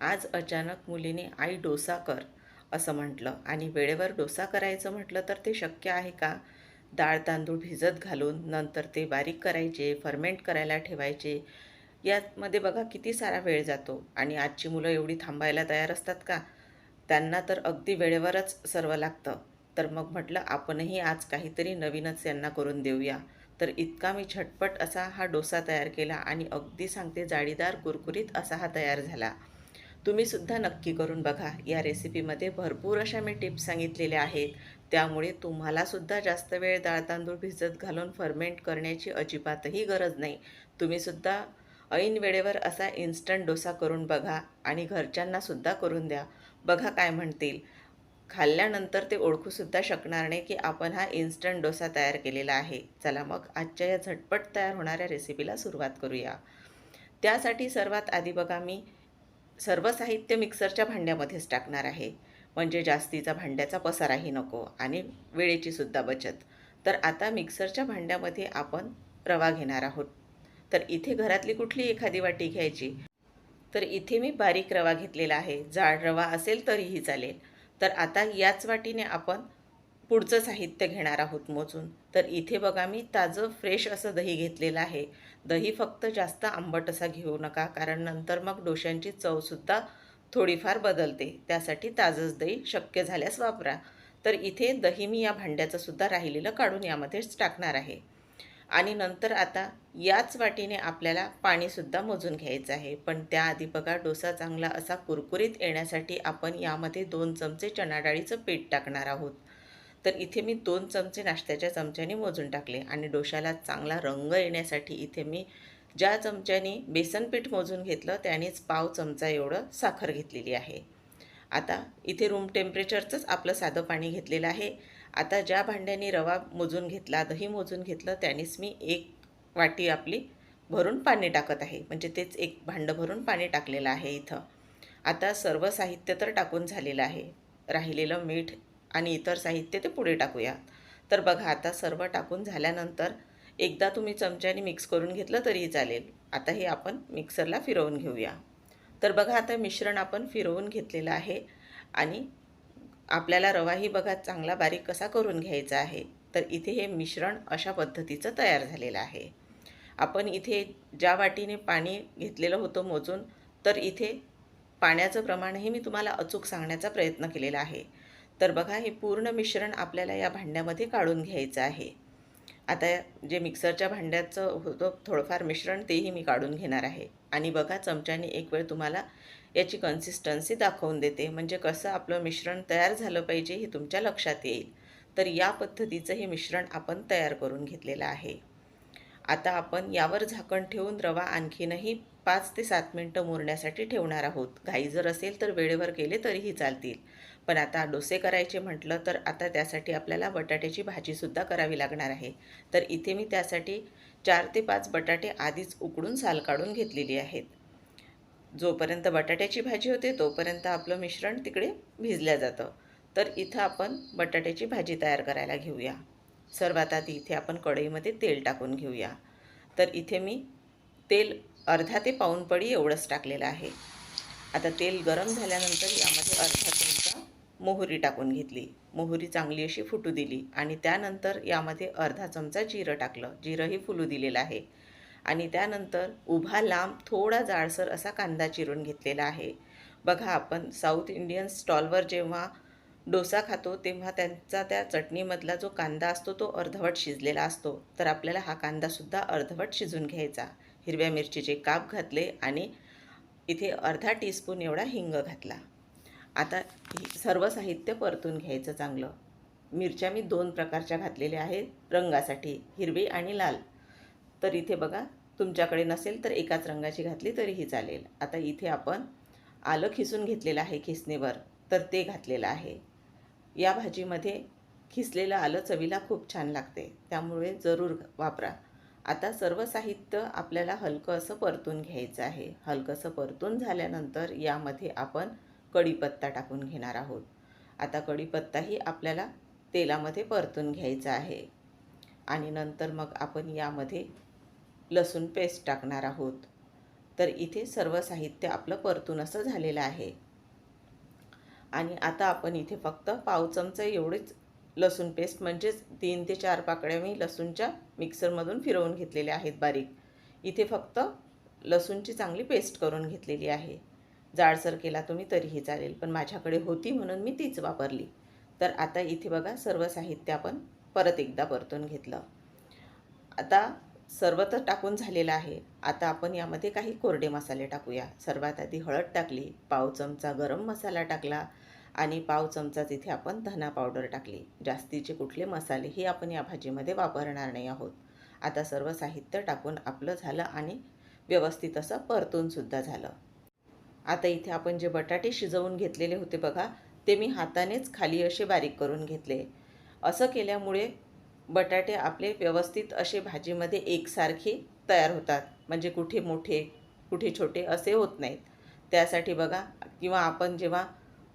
आज अचानक मुलीने आई डोसा कर असं म्हटलं. आणि वेळेवर डोसा करायचं म्हटलं तर ते शक्य आहे का? डाळ तांदूळ भिजत घालून नंतर ते बारीक करायचे फर्मेंट करायला ठेवायचे. यामध्ये बघा किती सारा वेळ जातो. आणि आजची मुलं एवढी थांबायला तयार असतात का? त्यांना तर अगदी वेळेवरच सर्व लागतं. तर मग म्हटलं आपणही आज काहीतरी नवीनच यांना करून देऊया. तर इतका मी झटपट असा हा डोसा तयार केला आणि अगदी सांगते जाळीदार कुरकुरीत असा हा तयार झाला. तुम्हीसुद्धा नक्की करून बघा. या रेसिपीमध्ये भरपूर अशा मी टिप्स सांगितलेल्या आहेत. त्यामुळे तुम्हालासुद्धा जास्त वेळ डाळ तांदूळ भिजत घालून फर्मेंट करण्याची अजिबातही गरज नाही. तुम्हीसुद्धा ऐन वेळेवर असा इन्स्टंट डोसा करून बघा आणि घरच्यांनासुद्धा करून द्या. बघा काय म्हणतील. खाल्ल्यानंतर ते ओळखूसुद्धा शकणार नाही की आपण हा इन्स्टंट डोसा तयार केलेला आहे. चला मग आजच्या या झटपट तयार होणाऱ्या रेसिपीला सुरुवात करूया. त्यासाठी सर्वात आधी बघा मी सर्व साहित्य मिक्सरच्या भांड्यामध्येच टाकणार आहे. म्हणजे जास्तीचा भांड्याचा पसाराही नको आणि वेळेची सुद्धा बचत. तर आता मिक्सरच्या भांड्यामध्ये आपण रवा घेणार आहोत. तर इथे घरातली कुठली एखादी वाटी घ्यायची? तर इथे मी बारीक रवा घेतलेला आहे. जाड रवा असेल तरीही चालेल. तर आता याच वाटीने आपण पुढचं साहित्य घेणार आहोत मोजून. तर इथे बघा मी ताजं फ्रेश असं दही घेतलेलं आहे. दही फक्त जास्त आंबट असा घेऊ नका कारण नंतर मग डोश्यांची चवसुद्धा थोडीफार बदलते. त्यासाठी ताजंच दही शक्य झाल्यास वापरा. तर इथे दही मी या भांड्याचं सुद्धा राहिलेलं काढून यामध्येच टाकणार आहे. आणि नंतर आता याच वाटीने आपल्याला पाणीसुद्धा मोजून घ्यायचं आहे. पण त्याआधी बघा डोसा चांगला असा कुरकुरीत येण्यासाठी आपण यामध्ये दोन चमचे चणाडाळीचं पीठ टाकणार आहोत. तर इथे मी दोन चमचे नाश्त्याच्या चमच्याने मोजून टाकले आणि डोशाला चांगला रंग येण्यासाठी इथे मी ज्या चमच्याने बेसनपीठ मोजून घेतलं त्यानेच पाव चमचा एवढं साखर घेतलेली आहे. आता इथे रूम टेम्परेचरचंच आपलं साधं पाणी घेतलेलं आहे. आता ज्या भांड्याने रवा मोजून घेतला दही मोजून घेतलं त्यानेच मी एक वाटी आपली भरून पाणी टाकत आहे. म्हणजे तेच एक भांडं भरून पाणी टाकलेलं आहे इथं. आता सर्व साहित्य तर टाकून झालेलं आहे. राहिलेलं मीठ आणि इतर साहित्य ते पुढे टाकूया तर बघा आता सर्व टाकून झाल्यानंतर एकदा तुम्ही चमच्याने मिक्स करून घेतलं तरीही चालेल. आता हे आपण मिक्सरला फिरवून घेऊया. तर बघा आता मिश्रण आपण फिरवून घेतलेलं आहे आणि आपल्याला रवाही बघा चांगला बारीक कसा करून घ्यायचा आहे. तर इथे हे मिश्रण अशा पद्धतीचं तयार झालेलं आहे. आपण इथे ज्या वाटीने पाणी घेतलेलं होतं मोजून तर इथे पाण्याचं प्रमाणही मी तुम्हाला अचूक सांगण्याचा प्रयत्न केलेला आहे. तर बघा हे पूर्ण मिश्रण आपल्याला या भांड्यामध्ये काढून घ्यायचं आहे. आता जे मिक्सरच्या भांड्याचं होतं थोडंफार मिश्रण तेही मी काढून घेणार आहे. आणि बघा चमच्याने एक वेळ तुम्हाला याची कन्सिस्टन्सी दाखवून देते. म्हणजे कसं आपलं मिश्रण तयार झालं पाहिजे हे तुमच्या लक्षात येईल. तर या पद्धतीचं हे मिश्रण आपण तयार करून घेतलेलं आहे. आता आपण यावर झाकण ठेवून रवा आणखीनही पाच ते सात मिनटं मुरण्यासाठी ठेवणार आहोत. घाई जर असेल तर वेळेवर केले तरीही चालतील. पण आता डोसे करायचे म्हटलं तर आता त्यासाठी आपल्याला बटाट्याची भाजीसुद्धा करावी लागणार आहे. तर इथे मी त्यासाठी चार ते पाच बटाटे आधीच उकडून साल काढून घेतलेली आहेत. जोपर्यंत बटाट्याची भाजी होते तोपर्यंत आपलं मिश्रण तिकडे भिजल्या जातं. तर इथं आपण बटाट्याची भाजी तयार करायला घेऊया. सर्वात आधी इथे आपण कढईमध्ये तेल टाकून घेऊया. तर इथे मी तेल अर्धा ते पाऊण पडी एवढंच टाकलेलं आहे. आता तेल गरम झाल्यानंतर यामध्ये अर्धा चमचा मोहरी टाकून घेतली. मोहरी चांगली अशी फुटू दिली आणि त्यानंतर यामध्ये अर्धा चमचा जिरं टाकलं. जिरंही फुलू दिलेलं आहे. आणि त्यानंतर उभा लांब थोडा जाडसर असा कांदा चिरून घेतलेला आहे. बघा आपण साऊथ इंडियन स्टॉलवर जेव्हा डोसा खातो तेव्हा त्यांचा त्या चटणीमधला जो कांदा असतो तो अर्धवट शिजलेला असतो. तर आपल्याला हा कांदासुद्धा अर्धवट शिजून घ्यायचा. हिरव्या मिरचीचे काप घातले आणि इथे अर्धा टीस्पून एवढा हिंग घातला. आता सर्व साहित्य परतून घ्यायचं चांगलं. मिरच्या मी दोन प्रकारच्या घातलेल्या आहेत रंगासाठी हिरवी आणि लाल. तर इथे बघा तुमच्याकडे नसेल तर एकाच रंगाची घातली तरीही चालेल. आता इथे आपण आलं खिसून घेतलेलं आहे खिसणीवर तर ते घातलेलं आहे. या भाजीमध्ये खिसलेलं आलं चवीला खूप छान लागते. त्यामुळे जरूर वापरा. आता सर्व साहित्य आपल्याला हलकं असं परतून घ्यायचं आहे. हलकंसं परतून झाल्यानंतर यामध्ये आपण कढीपत्ता टाकून घेणार आहोत. आता कढीपत्ताही आपल्याला तेलामध्ये परतून घ्यायचा आहे. आणि नंतर मग आपण यामध्ये लसूण पेस्ट टाकणार आहोत. तर इथे सर्व साहित्य आपलं परतून असं झालेलं आहे. आणि आता आपण इथे फक्त पाव चमचा एवढेच लसूण पेस्ट म्हणजेच तीन ते चार पाकळ्या मी लसूणच्या मिक्सरमधून फिरवून घेतलेल्या आहेत बारीक. इथे फक्त लसूणची चांगली पेस्ट करून घेतलेली आहे. जाडसर केला तुम्ही तरीही चालेल पण माझ्याकडे होती म्हणून मी तीच वापरली. तर आता इथे बघा सर्व साहित्य आपण परत एकदा परतून घेतलं. आता सर्व तर टाकून झालेलं आहे. आता आपण यामध्ये काही कोरडे मसाले टाकूया. सर्वात आधी हळद टाकली पाव चमचा गरम मसाला टाकला आणि पाव चमचाच इथे आपण धना पावडर टाकली. जास्तीचे कुठले मसाले हे आपण या भाजीमध्ये वापरणार नाही आहोत. आता सर्व साहित्य टाकून आपलं झालं आणि व्यवस्थित असं परतूनसुद्धा झालं. आता इथे आपण जे बटाटे शिजवून घेतलेले होते बघा ते मी हातानेच खाली असे बारीक करून घेतले. असं केल्यामुळे बटाटे आपले व्यवस्थित असे भाजीमध्ये एकसारखे तयार होतात. म्हणजे कुठे मोठे कुठे छोटे असे होत नाहीत. त्यासाठी बघा किंवा आपण जेव्हा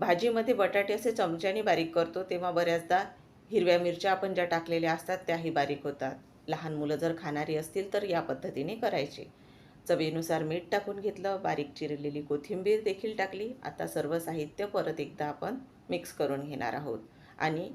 भाजीमध्ये बटाटे असे चमच्याने बारीक करतो तेव्हा बऱ्याचदा हिरव्या मिरच्या आपण ज्या टाकलेल्या असतात त्याही बारीक होतात. लहान मुलं जर खाणारी असतील तर या पद्धतीने करायचे. चवीनुसार मीठ टाकून घेतलं बारीक चिरलेली कोथिंबीर देखील टाकली. आता सर्व साहित्य परत एकदा आपण मिक्स करून घेणार आहोत. आणि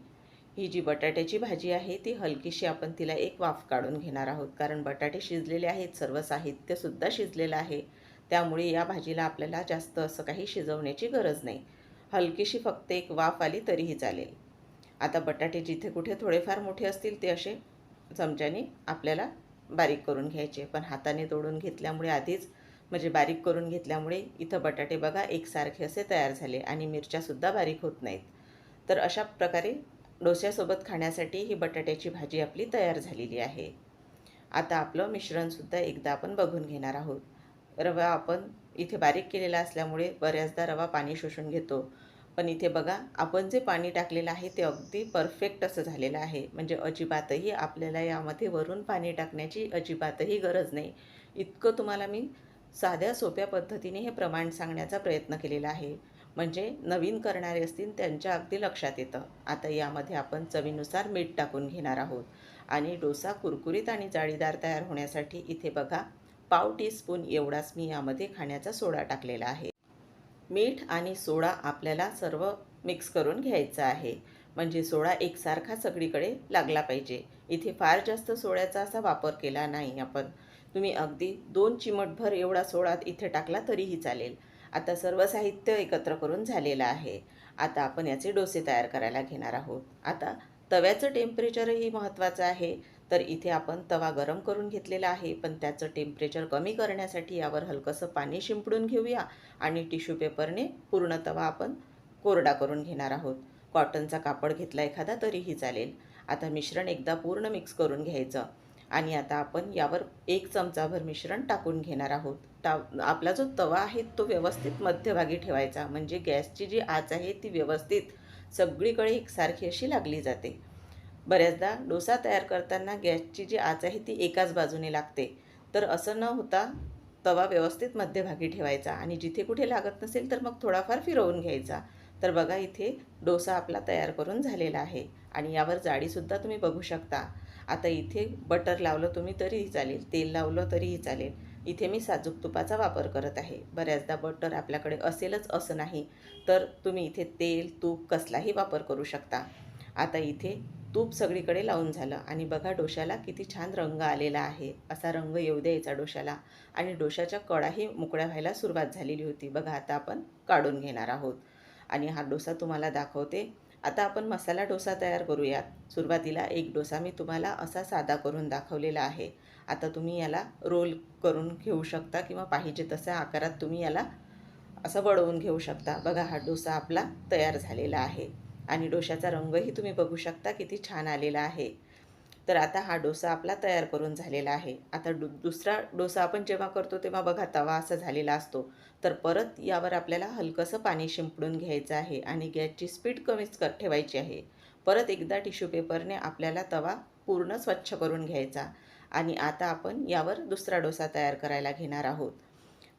ही जी बटाट्याची भाजी आहे ती हलकीशी आपण तिला एक वाफ काढून घेणार आहोत. कारण बटाटे शिजलेले आहेत सर्व साहित्यसुद्धा शिजलेलं आहे. त्यामुळे या भाजीला आपल्याला जास्त असं काही शिजवण्याची गरज नाही. हलकीशी फक्त एक वाफ आली तरीही चालेल. आता बटाटे जिथे कुठे थोडेफार मोठे असतील ते असे चमच्याने आपल्याला बारीक करून घ्यायचे. पण हाताने तोडून घेतल्यामुळे आधीच म्हणजे बारीक करून घेतल्यामुळे इथं बटाटे बघा एकसारखे असे तयार झाले आणि मिरच्यासुद्धा बारीक होत नाहीत. तर अशा प्रकारे डोस्यासोबत खाण्यासाठी ही बटाट्याची भाजी आपली तयार झालेली आहे. आता आपलं मिश्रणसुद्धा एकदा आपण बघून घेणार आहोत. रवा आपण इथे बारीक केलेला असल्यामुळे बऱ्याचदा रवा पाणी शोषून घेतो. पण इथे बघा आपण जे पाणी टाकलेलं आहे ते अगदी परफेक्ट असं झालेलं आहे. म्हणजे अजिबातही आपल्याला यामध्ये वरून पाणी टाकण्याची अजिबातही गरज नाही. इतकं तुम्हाला मी साध्या सोप्या पद्धतीने हे प्रमाण सांगण्याचा प्रयत्न केलेला आहे. म्हणजे नवीन करणारे असतील त्यांच्या अगदी लक्षात येतं. आता यामध्ये आपण चवीनुसार मीठ टाकून घेणार आहोत. आणि डोसा कुरकुरीत आणि जाळीदार तयार होण्यासाठी इथे बघा पाव टीस्पून एवढाच मी यामध्ये खाण्याचा सोडा टाकलेला आहे. मीठ आणि सोडा आपल्याला सर्व मिक्स करून घ्यायचा आहे. म्हणजे सोडा एकसारखा सगळीकडे लागला पाहिजे. इथे फार जास्त सोड्याचा असा वापर केला नाही आपण. तुम्ही अगदी दोन चिमटभर एवढा सोडा इथे टाकला तरीही चालेल. आता सर्व साहित्य एकत्र करून झालेलं आहे. आता आपण याचे डोसे तयार करायला घेणार आहोत. आता तव्याचं टेम्परेचरही महत्त्वाचं आहे. तर इथे आपण तवा गरम करून घेतलेला आहे. पण त्याचं टेम्परेचर कमी करण्यासाठी यावर हलकंसं पाणी शिंपडून घेऊया आणि टिश्यू पेपरने पूर्ण तवा आपण कोरडा करून घेणार आहोत. कॉटनचा कापड घेतला एखादा तरीही चालेल. आता मिश्रण एकदा पूर्ण मिक्स करून घ्यायचं आणि आता आपण यावर एक चमचाभर मिश्रण टाकून घेणार आहोत. टा आपला जो तवा आहे तो व्यवस्थित मध्यभागी ठेवायचा. म्हणजे गॅसची जी आच आहे ती व्यवस्थित सगळीकडे एकसारखी अशी लागली जाते. बऱ्याचदा डोसा तयार करताना गॅसची जी आच आहे ती एकाच बाजूने लागते. तर असं न होता तवा व्यवस्थित मध्यभागी ठेवायचा आणि जिथे कुठे लागत नसेल तर मग थोडाफार फिरवून घ्यायचा. तर बघा इथे डोसा आपला तयार करून झालेला आहे आणि यावर जाडीसुद्धा तुम्ही बघू शकता. आता इथे बटर लावलं तुम्ही तरीही चालेल तेल लावलं तरीही चालेल. इथे मी साजूक तुपाचा वापर करत आहे. बऱ्याचदा बटर आपल्याकडे असेलच असं नाही तर तुम्ही इथे तेल तूप कसलाही वापर करू शकता. आता इथे तूप सगळीकडे लावून झालं. आणि बघा डोशाला किती छान रंग आलेला आहे. असा रंग येऊ द्यायचा डोशाला आणि डोशाच्या कडाही मोकळ्या व्हायला सुरुवात झालेली होती. बघा आता आपण काढून घेणार आहोत. आणि हा डोसा तुम्हाला दाखवते. आता आपण मसाला डोसा तयार करूयात. सुरुवातीला एक डोसा मी तुम्हाला असा साधा करून दाखवलेला आहे. आता तुम्ही याला रोल करून घेऊ शकता किंवा पाहिजे तशा आकारात तुम्ही याला असं वळवून घेऊ शकता. बघा हा डोसा आपला तयार झालेला आहे. आणि डोशाचा रंगही तुम्ही बघू शकता किती छान आलेला आहे. तर आता हा डोसा आपला तयार करून झालेला आहे. आता डु दुसरा डोसा आपण जेव्हा करतो तेव्हा बघा तवा असा झालेला असतो. तर परत यावर आपल्याला हलकंसं पाणी शिंपडून घ्यायचं आहे आणि गॅसची स्पीड कमीच कर ठेवायची आहे. परत एकदा टिश्यू पेपरने आपल्याला तवा पूर्ण स्वच्छ करून घ्यायचा आणि आता आपण यावर दुसरा डोसा तयार करायला घेणार आहोत.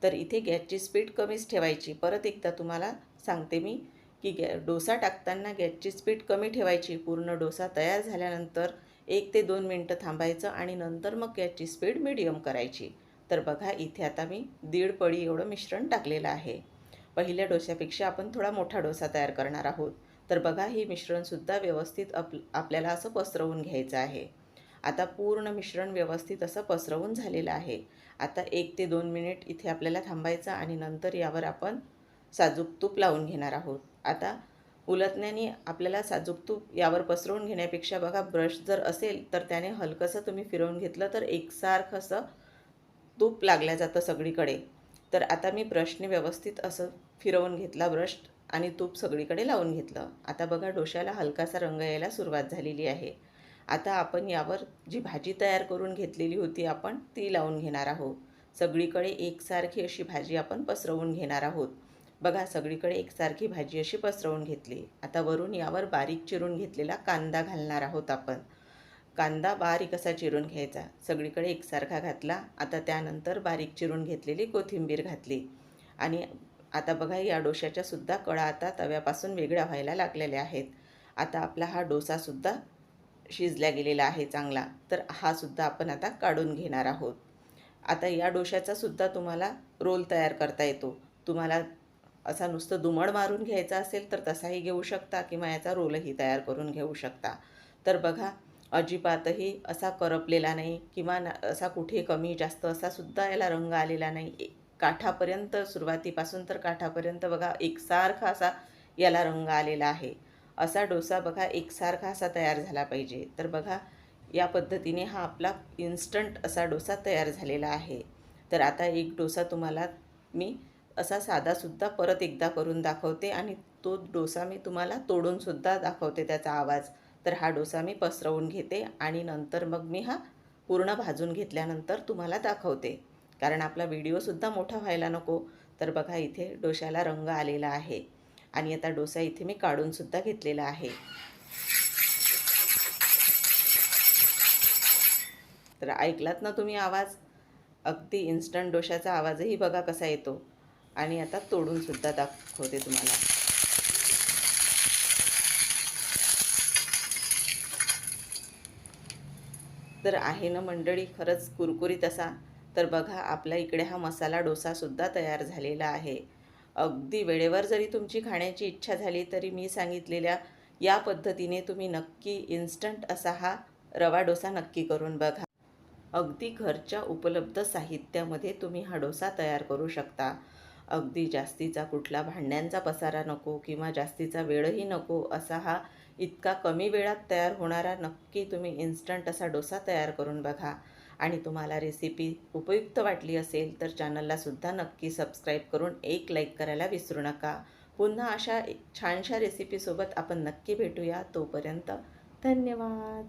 तर इथे गॅसची स्पीड कमीच ठेवायची. परत एकदा तुम्हाला सांगते मी की गॅ डोसा टाकताना गॅसची स्पीड कमी ठेवायची पूर्ण डोसा तयार झाल्यानंतर एक ते दोन मिनटं थांबायचं आणि नंतर मग गॅसची स्पीड मिडियम करायची. तर बघा इथे आता मी दीड पळी एवढं मिश्रण टाकलेलं आहे. पहिल्या डोश्यापेक्षा आपण थोडा मोठा डोसा तयार करणार आहोत. तर बघा हे मिश्रणसुद्धा व्यवस्थित आप आपल्याला असं पसरवून घ्यायचं आहे. आता पूर्ण मिश्रण व्यवस्थित असं पसरवून झालेलं आहे. आता एक ते दोन मिनिट इथे आपल्याला थांबायचं आणि नंतर यावर आपण साजूक तूप लावून घेणार आहोत. आता उलटण्याने आपल्याला साजूक तूप यावर पसरवून घेण्यापेक्षा बघा ब्रश जर असेल तर त्याने हलकंसं तुम्ही फिरवून घेतलं तर एकसारखं असं तूप लागल्या जातं सगळीकडे. तर आता मी ब्रशने व्यवस्थित असं फिरवून घेतला ब्रश आणि तूप सगळीकडे लावून घेतलं. आता बघा डोश्याला हलकासा रंग यायला सुरुवात झालेली आहे. आता आपण यावर जी भाजी तयार करून घेतलेली होती आपण ती लावून घेणार आहोत. सगळीकडे एकसारखी अशी भाजी आपण पसरवून घेणार आहोत. बघा सगळीकडे एकसारखी भाजी अशी पसरवून घेतली. आता वरून यावर बारीक चिरून घेतलेला कांदा घालणार आहोत आपण. कांदा बारीक असा चिरून घ्यायचा. सगळीकडे एकसारखा घातला. आता त्यानंतर बारीक चिरून घेतलेली कोथिंबीर घातली. आणि आता बघा या डोशाच्या सुद्धा कळा आता तव्यापासून वेगळ्या व्हायला लागलेल्या आहेत. आता आपला हा डोसासुद्धा शिजल्या गेलेला आहे चांगला. तर हा सुद्धा आपण आता काढून घेणार आहोत. आता या डोशाचासुद्धा तुम्हाला रोल तयार करता येतो. तुम्हाला असा नुसतं दुमड मारून घ्यायचा असेल तर तसाही घेऊ शकता किंवा याचा रोलही तयार करून घेऊ शकता. तर बघा अजिबातही असा करपलेला नाही किंवा ना असा कुठे कमी जास्त असा सुद्धा याला रंग आलेला नाही. काठापर्यंत सुरुवातीपासून तर काठापर्यंत बघा एकसारखा असा याला रंग आलेला आहे. असा डोसा बघा एकसारखा असा तयार झाला पाहिजे. तर बघा या पद्धतीने हा आपला इन्स्टंट असा डोसा तयार झालेला आहे. तर आता एक डोसा तुम्हाला मी असा साधासुद्धा परत एकदा करून दाखवते आणि तो डोसा मी तुम्हाला तोडूनसुद्धा दाखवते त्याचा आवाज. तर हा डोसा मी पसरवून घेते आणि नंतर मग मी हा पूर्ण भाजून घेतल्यानंतर तुम्हाला दाखवते. कारण आपला व्हिडिओसुद्धा मोठा व्हायला नको. तर बघा इथे डोशाला रंग आलेला आहे. आणि आता डोसा इथे मी काढूनसुद्धा घेतलेला आहे. तर ऐकलात ना तुम्ही आवाज? अगदी इन्स्टंट डोशाचा आवाजही बघा कसा येतो. आणि आता तोडूनसुद्धा दाखवते तुम्हाला. तर आहे ना मंडळी खरंच कुरकुरीत असा. तर बघा आपल्या इकडे हा मसाला डोसासुद्धा तयार झालेला आहे. अगदी वेळेवर जरी तुमची खाण्याची इच्छा झाली तरी मी सांगितलेल्या या पद्धतीने तुम्ही नक्की इन्स्टंट असा हा रवा डोसा नक्की करून बघा. अगदी घरच्या उपलब्ध साहित्यामध्ये तुम्ही हा डोसा तयार करू शकता. अगदी जास्तीचा कुठला भांड्यांचा पसारा नको किंवा जास्तीचा वेळही नको असा हा इतका कमी वेळात तयार होणारा नक्की तुम्ही इन्स्टंट असा डोसा तयार करून बघा. आणि तुम्हाला रेसिपी उपयुक्त वाटली असेल तर चॅनललासुद्धा नक्की सबस्क्राईब करून एक लाईक करायला विसरू नका. पुन्हा अशा छानशा रेसिपीसोबत आपण नक्की भेटूया. तोपर्यंत धन्यवाद.